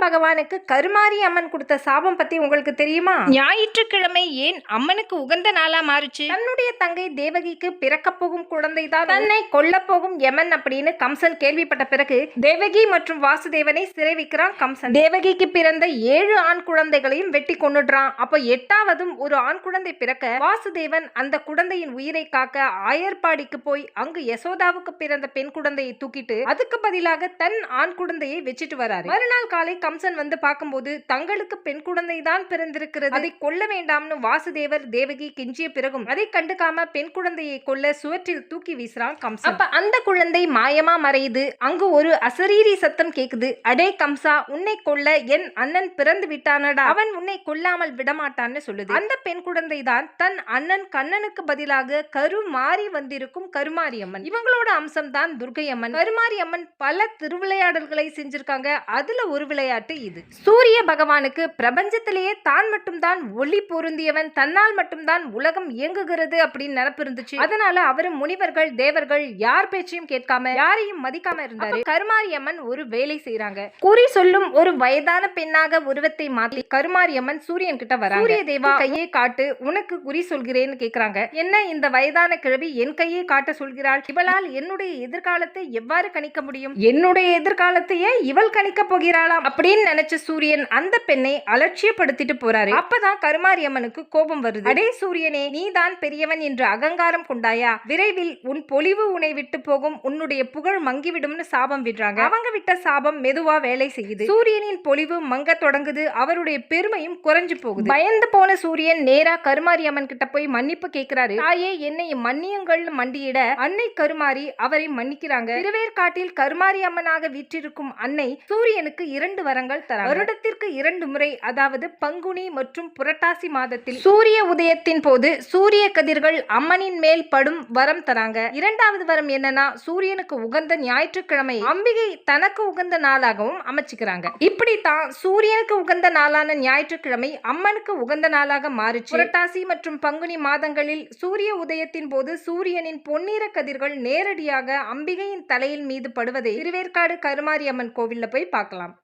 பகவானுக்கு கருமாரி அம்மன் கொடுத்த சாபம் பத்தி உங்களுக்கு தெரியுமா? ஞாயிற்றுக்கிழமை ஏன் அம்மனுக்கு உகந்த நாளா மாறுச்சு? தன்னுடைய தங்கை தேவகிக்கு பிறக்கப் போகும் குழந்தை தான் தன்னை கொல்லப் போகும் யமன் அப்படின்னு கம்சன் கேள்விப்பட்ட பிறகு தேவகி மற்றும் வாசுதேவனை சிறை வைக்கிறான் கம்சன். தேவகிக்கு பிறந்த ஏழு ஆண் குழந்தைகளையும் வெட்டி கொன்னுடுறான். அப்ப எட்டாவதும் ஒரு ஆண் குழந்தை பிறக்க வாசுதேவன் அந்த குழந்தையின் உயிரை காக்க ஆயர்பாடிக்கு போய் அங்கு யசோதாவுக்கு பிறந்த பெண் குழந்தையை தூக்கிட்டு அதுக்கு பதிலாக தன் ஆண் குழந்தையை வச்சுட்டு வராரு. மறுநாள் காலை கம்சன் வந்து பார்க்கும்போது தங்களுக்கு பெண் குழந்தை தான் பிறந்திருக்கிறது. அதை கொல்ல வேண்டாம்னு வாசுதேவர் தேவகி கெஞ்சிய பிறகும் அதை கண்டுக்காம பெண் குழந்தையை கொல்ல சுவற்றில் தூக்கி வீசுறான் கம்சன். அப்ப அந்த குழந்தை மாயமா மறையுது. அங்கு ஒரு அசரீரி சத்தம் கேக்குது. அடே கம்சா உன்னை கொல்ல என் அண்ணன் பிறந்து விட்டானடா. அவன் உன்னை கொல்லாமல் விடமாட்டான்னு சொல்லுது. அந்த பெண் குழந்தை தான் தன் அண்ணன் கண்ணனுக்கு பதிலாக கரு மாறி வந்திருக்கும் கருமாரி அம்மன் இவங்களோட அம்சம் தான் துர்கை அம்மன் கருமாரி அம்மன் பல திருவிளையாடல்களை செஞ்சிருக்காங்க. அதுல ஒரு விளையாட்டு இது. சூரிய பகவானுக்கு பிரபஞ்சத்திலேயே தான் மட்டும்தான் ஒளி பொருந்தியவன் தன்னால் மட்டும்தான் உலகம் இயங்குகிறது அப்படின்னு நினப்பு இருந்துச்சு. அதனால அவரு முனிவர்கள் தேவர்கள் யார் பேச்சையும் கேட்காம யாரையும் மதிக்காம இருந்தாரு. கருமாரி அம்மன் ஒரு வேலை செய்றாங்க. குறி சொல்லும் ஒரு வயதான பெண்ணாக உருவத்தை மாத்தி கருமாரி அம்மன் சூரியன் கிட்ட வராங்க. சூரிய தேவா. கையை காட்டு உனக்கு குறி சொல்கிறேன்னு கேக்குறாங்க. என்ன இந்த வயதான கிழவி என் கையை காட்ட சொல்கிறாள்? இவளால் என்னுடைய எதிர்காலத்தை எவ்வாறு கணிக்க முடியும்? என்னுடைய எதிர்காலத்தையே இவள் கணிக்க போகிறாளாம் அப்படின்னு நினைச்ச சூரியன் அந்த பெண்ணை அலட்சியப்படுத்திட்டு போறாரு. அப்பதான் கருமாரி அம்மனுக்கு கோபம் வருது. அடே சூரியனே நீதான் பெரியவன் என்று அகங்காரம் கொண்டாயா? விரைவில் உன் பொலிவு உனை விட்டு போகும் உன்னுடைய புகழ் மங்கிவிடும்னு சாபம் விடுறாங்க. அவங்க விட்ட சாபம் மெதுவா வேலை செய்யுது. சூரியனின் பொலிவு மங்க தொடங்குது அவருடைய பெருமையும் குறைஞ்சு போகுது. பயந்து போன சூரியன் நேரா கருமாரி அம்மன் கிட்ட போய் மன்னிப்பு கேட்கிறாரு தாயே என்னை மன்னியுங்கள் மண்டியிட அன்னை கருமாரி அவரை மன்னிக்கிறாங்க. திருவேற்காட்டில் கருமாரி அம்மனாக வீற்றிருக்கும் அன்னை சூரியனுக்கு இரண்டு வரங்கள் தராங்க. வருடத்திற்கு இரண்டு முறை அதாவது பங்குனி மற்றும் புரட்டாசி மாதத்தில் சூரிய உதயத்தின் போது சூரிய கதிர்கள் அம்மனின் மேல் படும் வரம் தராங்க. இரண்டாவது வரம் என்னன்னா சூரியனுக்கு உகந்த ஞாயிற்றுக்கிழமை அம்பிகை தனக்கு உகந்த நாளாகவும் அமைச்சுக்கிறாங்க. இப்படித்தான் சூரியனுக்கு உகந்த நாளான ஞாயிற்றுக்கிழமை அம்மனுக்கு உகந்த நாளாக மாறுச்சு. புரட்டாசி மற்றும் பங்குனி மாதங்களில் சூரிய உதயத்தின் போது சூரியனின் பொன்னிற கதிர்கள் நேரடியாக அம்பிகையின் தலையில் மீது படுவதை திருவேற்காடு கருமாரி அம்மன் கோவில்ல போய் பார்க்கலாம்.